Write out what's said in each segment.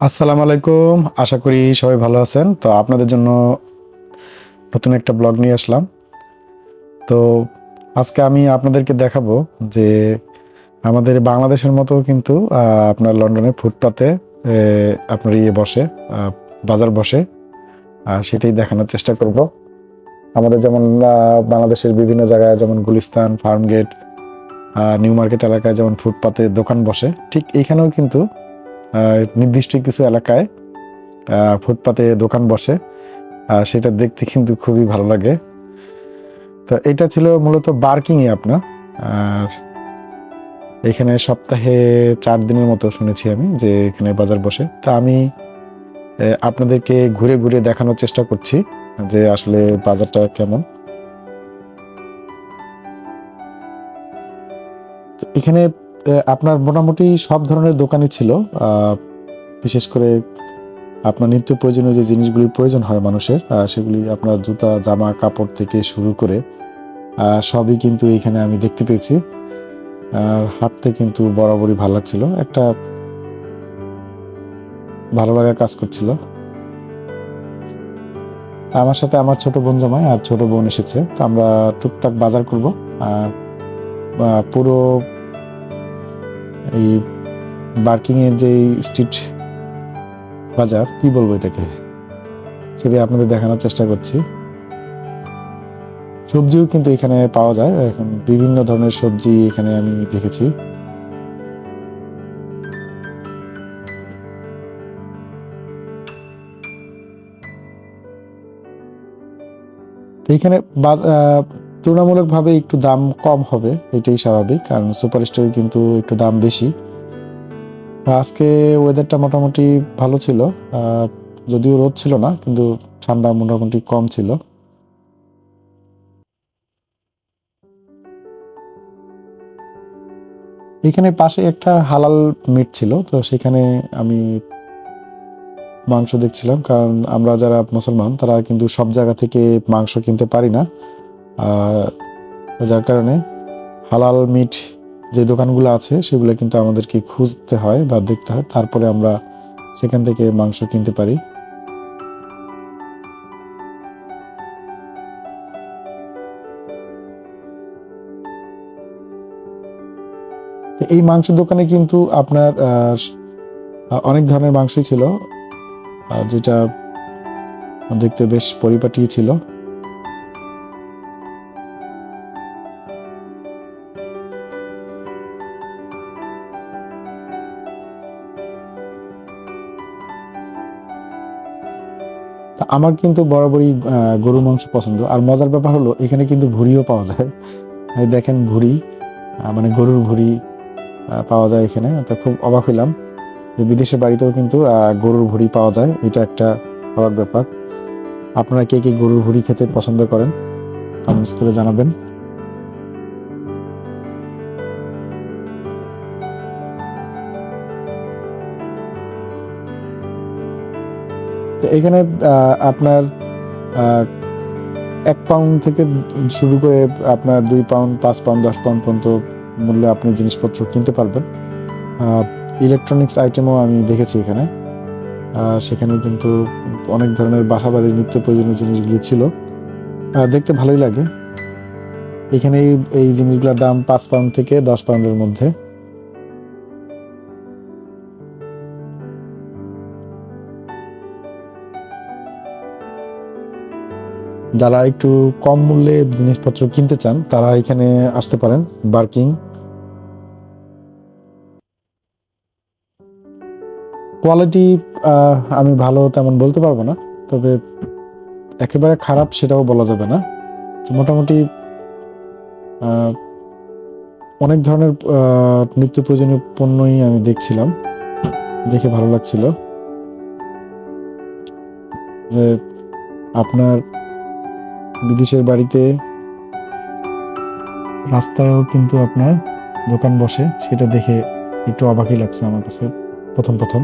আসসালামু আলাইকুম। আশা করি সবাই ভালো আছেন। তো আপনাদের জন্য নতুন একটা ব্লগ নিয়ে আসলাম। তো আজকে আমি আপনাদেরকে দেখাবো যে আমাদের বাংলাদেশের মতো কিন্তু আপনার লন্ডনে ফুটপাতে আপনার ইয়ে বসে বাজার বসে সেটাই দেখানোর চেষ্টা করব। আমাদের যেমন বাংলাদেশের বিভিন্ন জায়গায় যেমন গুলিস্তান, ফার্মগেট নিউ মার্কেট এলাকায় যেমন ফুটপাতে দোকান বসে, ঠিক এইখানেও কিন্তু নির্দিষ্ট কিছু এলাকায় ফুটপাতে দোকান বসে। সেটা দেখতে কিন্তু খুবই ভালো লাগে। তো এটা ছিল মূলত বার্কিংয়ে আপনার। আর এখানে সপ্তাহে চার দিনের মতো শুনেছি আমি যে এখানে বাজার বসে। তা আমি আপনাদেরকে ঘুরে ঘুরে দেখানোর চেষ্টা করছি যে আসলে বাজারটা কেমন। এখানে আপনার মোটামুটি সব ধরনের দোকানই ছিল। বিশেষ করে আপনার নিত্য প্রয়োজনীয় যে জিনিসগুলি প্রয়োজন হয় মানুষের সেগুলি আপনার জুতা, জামা, কাপড় থেকে শুরু করে সবই কিন্তু এখানে আমি দেখতে পেয়েছি। আর হাঁটতে কিন্তু বরাবরই ভালো লাগছিল। একটা ভালো লাগা কাজ করছিল। আমার সাথে আমার ছোট বোন জামাই আর ছোট বোন এসেছে। তো আমরা টুকটাক বাজার করব। আর পুরো এই বার্কিং এর যে স্ট্রিট বাজার, কি বলব এটাকে? সেটাই আপনাদের দেখানোর চেষ্টা করছি। সবজিও কিন্তু এখানে পাওয়া যায়। এখন বিভিন্ন ধরনের সবজি এখানে আমি দেখেছি। এখানে তুলনামূলকভাবে একটু দাম কম হবে, এটাই স্বাভাবিক, কারণ সুপার স্টোরে কিন্তু একটু দাম বেশি। আজকে ওয়েদারটা মোটামুটি ভালো ছিল যদিও রোদ ছিল না, কিন্তু ঠান্ডা মোটামুটি কম ছিল। এখানে পাশে একটা হালাল মিট ছিল, তো সেখানে আমি মাংস দেখছিলাম, কারণ আমরা যারা মুসলমান, তারা কিন্তু সব জায়গা থেকে মাংস কিনতে পারি না। যার কারণে হালাল মিট যে দোকানগুলো আছে, সেগুলো কিন্তু আমাদেরকে খুঁজতে হয় বা দেখতে হয়। তারপরে আমরা সেখান থেকে মাংস কিনতে পারি। এই মাংস দোকানে কিন্তু আপনার অনেক ধরনের মাংসই ছিল যেটা দেখতে বেশ পরিপাটি ছিল। আমার কিন্তু বরাবরই গরু মাংস পছন্দ। আর মজার ব্যাপার হলো, এখানে কিন্তু ভুড়িও পাওয়া যায়। দেখেন ভুড়ি মানে গরুর ভুড়ি পাওয়া যায় এখানে। তো খুব অবাক হইলাম যে বিদেশের বাড়িতেও কিন্তু গরুর ভুড়ি পাওয়া যায়। এটা একটা অবাক ব্যাপার। আপনারা কে কে গরুর ভুড়ি খেতে পছন্দ করেন কমেন্টস করে জানাবেন। তো এখানে আপনার এক পাউন্ড থেকে শুরু করে আপনার দুই পাউন্ড, পাঁচ পাউন্ড, দশ পাউন্ড পর্যন্ত মূল্যে আপনি জিনিসপত্র কিনতে পারবেন। ইলেকট্রনিক্স আইটেমও আমি দেখেছি এখানে। সেখানে কিন্তু অনেক ধরনের বাসাবাড়ির নিত্য প্রয়োজনীয় জিনিসগুলি ছিল। দেখতে ভালোই লাগে। এখানে এই জিনিসগুলোর দাম পাঁচ পাউন্ড থেকে দশ পাউন্ডের মধ্যে। যারা একটু কম মূল্যে জিনিসপত্র কিনতে চান, তারা এখানে আসতে পারেন বার্কিং কোয়ালিটি আমি ভালো তেমন বলতে পারব না, তবে একেবারে খারাপ সেটাও বলা যাবে না। মোটামুটি অনেক ধরনের নিত্য প্রয়োজনীয় পণ্যই আমি দেখছিলাম, দেখে ভালো লাগছিল। যে আপনার বিদেশের বাড়িতে রাস্তায়ও কিন্তু আপনার দোকান বসে, সেটা দেখে একটু অবাকই লাগছে আমার কাছে, প্রথম প্রথম।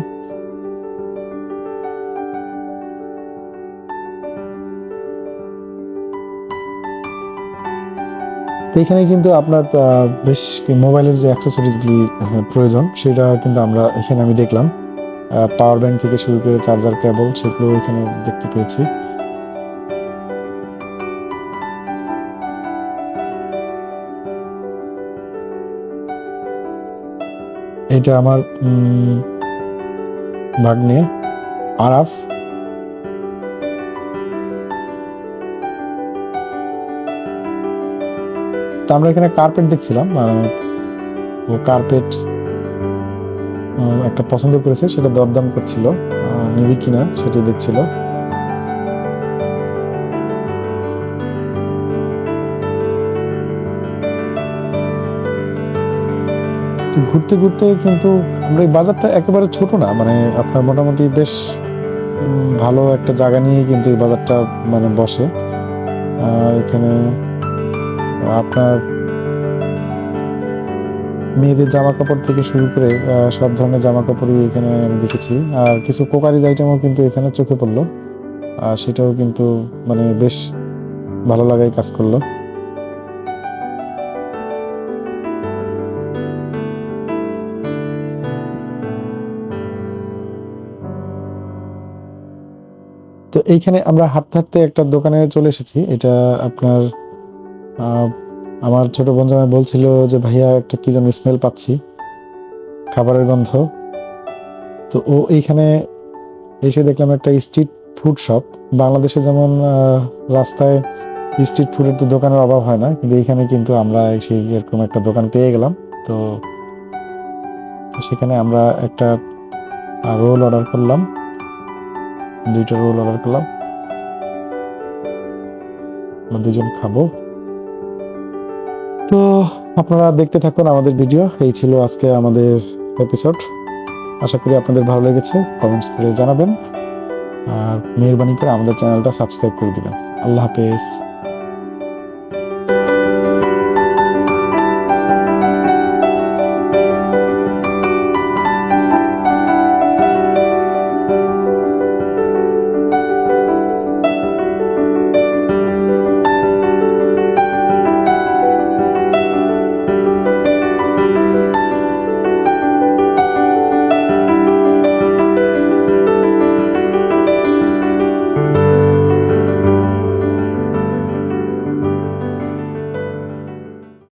এখানে কিন্তু আপনার বেশ মোবাইলের যে অ্যাক্সেসরিজগুলি প্রয়োজন, সেটা কিন্তু আমরা এখানে আমি দেখলাম। পাওয়ার ব্যাংক থেকে শুরু করে চার্জার কেবল, সেগুলো এখানে দেখতে পেয়েছি। এটা আমার ভাগ্নে, আরাফ। তো আমরা এখানে কার্পেট দেখছিলাম মানে ও কার্পেট একটা পছন্দ করেছে, সেটা দরদাম করছিল নিবি কিনা সেটা দেখছিল। ঘুরতে ঘুরতে কিন্তু আমরা এই বাজারটা একেবারে ছোট না মানে আপনার মোটামুটি বেশ ভালো একটা জায়গা নিয়ে কিন্তু এই বাজারটা মানে বসে। আর এখানে আপনার মেয়েদের জামা কাপড় থেকে শুরু করে সব ধরনের জামা কাপড়ই এখানে আমি দেখেছি। আর কিছু কোকারিজ আইটেমও কিন্তু এখানে চোখে পড়ল। আর সেটাও কিন্তু মানে বেশ ভালো লাগাই কাজ করল। এইখানে আমরা হাঁটতে হাঁটতে একটা দোকানে চলে এসেছি। এটা আপনার আমার ছোট বোন জামাই বলছিল যে, ভাইয়া, একটা কি যেন স্মেল পাচ্ছি, খাবারের গন্ধ। তো ও এইখানে এসে দেখলাম একটা স্ট্রিট ফুড শপ বাংলাদেশে যেমন রাস্তায় স্ট্রিট ফুডের তো দোকানের অভাব হয় না, কিন্তু এইখানে কিন্তু আমরা সেই এরকম একটা দোকান পেয়ে গেলাম। তো সেখানে আমরা একটা রোল অর্ডার করলাম। দুইটা রোল অর্ডার করলাম আমরা দুজন খাব। তো আপনারা দেখতে থাকুন আমাদের ভিডিও। এই ছিল আজকে আমাদের এপিসোড আশা করি আপনাদের ভালো লেগেছে। কমেন্টস করে জানাবেন। আর মেহরবানি করে আমাদের চ্যানেলটা সাবস্ক্রাইব করে দিবেন। আল্লাহ হাফেজ।